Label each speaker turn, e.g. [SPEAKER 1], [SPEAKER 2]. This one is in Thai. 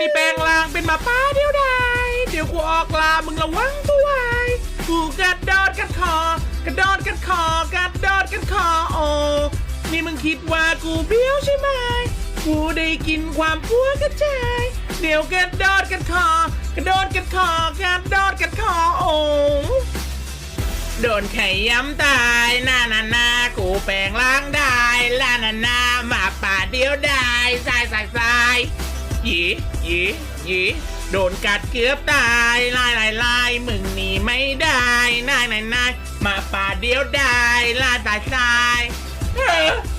[SPEAKER 1] นี่แปลงร่างเป็นหมาป้าเดียวดายเดี๋ยวกูออกลามึงระวังตัวไว้กูกระโดดกัดคอกระโดดกัดคอกระโดดกัดคอโอ้นี่มึงคิดว่ากูเบี้ยวใช่ไหมกูได้กินความพัวกระจายเดี๋ยวกระโดดกัดคอกระโดดกัดคอกระโดดกัดคอโอ้โดนไข่ย้ำตายหน้านานากูแปลงร่างได้ลานานามาป่าเดียวได้สายสายส หยีหยีหยีโดนกัดเกือบตายลายลายลายมึงหนีไม่ได้นายนายนายมาป่าเดียวได้ลาตายตายเออเอ